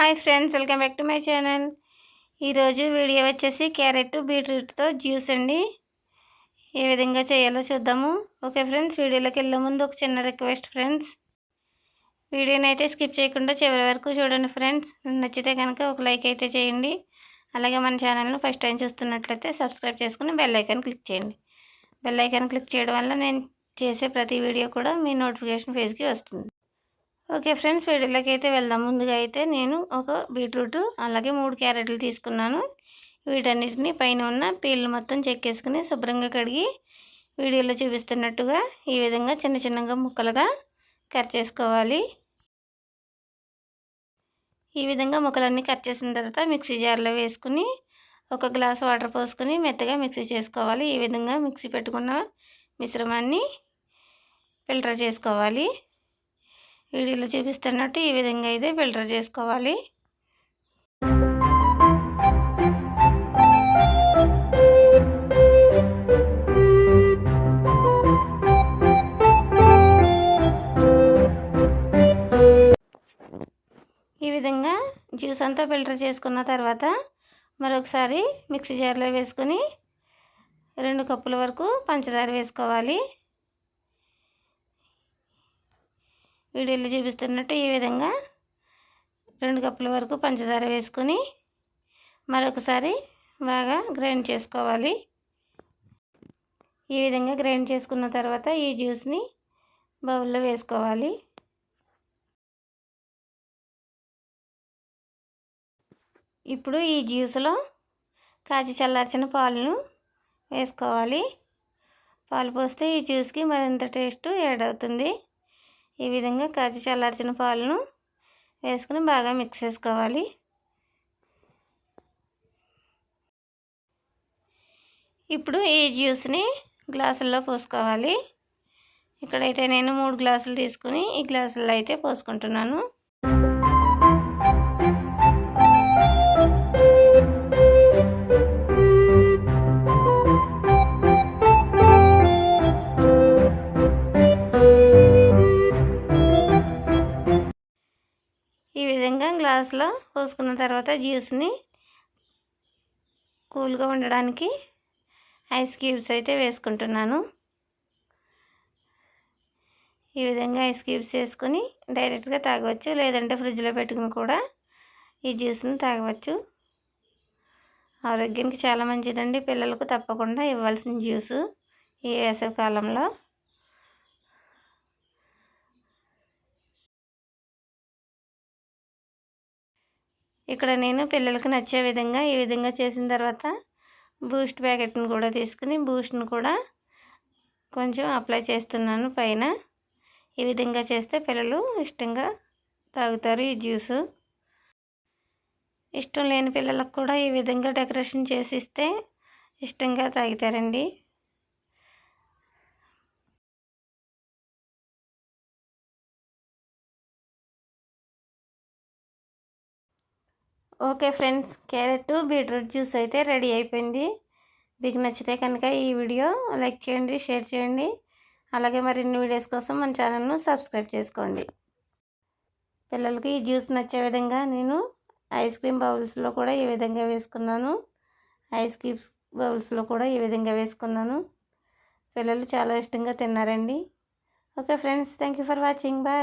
Hi friends welcome back to my channel. ఈరోజు video వచ్చేసి carrot బీట్రూట్తో జ్యూస్ అండి. ఏ విధంగా చేయాలో చూద్దాము. ఓకే ఫ్రెండ్స్ వీడియోలోకి వెళ్ళే ముందు ఒక చిన్న రిక్వెస్ట్ ఫ్రెండ్స్. వీడియోని అయితే స్కిప్ చేయకుండా చివరి వరకు చూడండి ఫ్రెండ్స్. నచ్చితే కనుక ఒక లైక్ అయితే చేయండి. అలాగే మన ఛానల్ను ఫస్ట్ టైం చూస్తున్నట్లయితే సబ్స్క్రైబ్ చేసుకుని బెల్ ఐకాన్ క్లిక్ చేయండి. బెల్ ఐకాన్ క్లిక్ చేయడం వల్ల నేను చేసే ప్రతి వీడియో కూడా మీ నోటిఫికేషన్ ఫేజ్కి వస్తుంది. ఓకే ఫ్రెండ్స్ వీడియోలోకి అయితే వెళ్దాం. ముందుగా అయితే నేను ఒక బీట్రూట్ అలాగే మూడు క్యారెట్లు తీసుకున్నాను. వీటన్నిటిని పైన ఉన్న పీళ్ళు మొత్తం చెక్కేసుకుని శుభ్రంగా కడిగి వీడియోలో చూపిస్తున్నట్టుగా ఈ విధంగా చిన్న చిన్నగా ముక్కలుగా కట్ చేసుకోవాలి. ఈ విధంగా ముక్కలన్నీ కట్ చేసిన తర్వాత మిక్సీ జార్లో వేసుకుని ఒక గ్లాస్ వాటర్ పోసుకొని మెత్తగా మిక్సీ చేసుకోవాలి. ఈ విధంగా మిక్సీ పెట్టుకున్న మిశ్రమాన్ని ఫిల్టర్ చేసుకోవాలి. వీడియోలో చూపిస్తున్నట్టు ఈ విధంగా అయితే ఫిల్టర్ చేసుకోవాలి. ఈ విధంగా జ్యూస్ అంతా ఫిల్టర్ చేసుకున్న తర్వాత మరొకసారి మిక్సీ జార్లో వేసుకొని రెండు కప్పుల వరకు పంచదార వేసుకోవాలి. వీడియోలో చూపిస్తున్నట్టు ఈ విధంగా రెండు కప్పుల వరకు పంచదార వేసుకొని మరొకసారి బాగా గ్రైండ్ చేసుకోవాలి. ఈ విధంగా గ్రైండ్ చేసుకున్న తర్వాత ఈ జ్యూస్ని బౌల్లో వేసుకోవాలి. ఇప్పుడు ఈ జ్యూస్లో కాచి చల్లార్చిన పాలను వేసుకోవాలి. పాలు పోస్తే ఈ జ్యూస్కి మరింత టేస్ట్ యాడ్ అవుతుంది. ఈ విధంగా కాచి చల్లార్చిన పాలను వేసుకుని బాగా మిక్స్ చేసుకోవాలి. ఇప్పుడు ఈ జ్యూస్ని గ్లాసుల్లో పోసుకోవాలి. ఇక్కడైతే నేను మూడు గ్లాసులు తీసుకుని ఈ గ్లాసుల్లో అయితే పోసుకుంటున్నాను. గ్లాస్లో పోసుకున్న తర్వాత జ్యూస్ని కూల్గా ఉండడానికి ఐస్ క్యూబ్స్ అయితే వేసుకుంటున్నాను. ఈ విధంగా ఐస్ క్యూబ్స్ వేసుకొని డైరెక్ట్గా తాగవచ్చు లేదంటే ఫ్రిడ్జ్లో పెట్టుకుని కూడా ఈ జ్యూస్ని తాగవచ్చు. ఆరోగ్యానికి చాలా మంచిదండి. పిల్లలకు తప్పకుండా ఇవ్వాల్సిన జ్యూసు ఈ వేసవి కాలంలో. ఇక్కడ నేను పిల్లలకు నచ్చే విధంగా ఈ విధంగా చేసిన తర్వాత బూస్ట్ ప్యాకెట్ని కూడా తీసుకుని బూస్ట్ని కూడా కొంచెం అప్లై చేస్తున్నాను పైన. ఈ విధంగా చేస్తే పిల్లలు ఇష్టంగా తాగుతారు ఈ జ్యూసు. ఇష్టం లేని పిల్లలకు కూడా ఈ విధంగా డెకరేషన్ చేసి ఇస్తే ఇష్టంగా తాగుతారండి. Okay friends carrot beetroot juice అయితే రెడీ అయిపోయింది. మీకు నచ్చితే కనుక ఈ వీడియో లైక్ చేయండి షేర్ చేయండి. అలాగే మరిన్ని వీడియోస్ కోసం మన ఛానల్ను సబ్స్క్రైబ్ చేసుకోండి. పిల్లలకి ఈ జ్యూస్ నచ్చే విధంగా నేను ఐస్ క్రీమ్ బౌల్స్లో కూడా ఈ విధంగా వేసుకున్నాను. ఐస్ క్రీమ్స్ బౌల్స్లో కూడా ఈ విధంగా వేసుకున్నాను. పిల్లలు చాలా ఇష్టంగా తిన్నారండి. Okay friends thank for watching. Bye.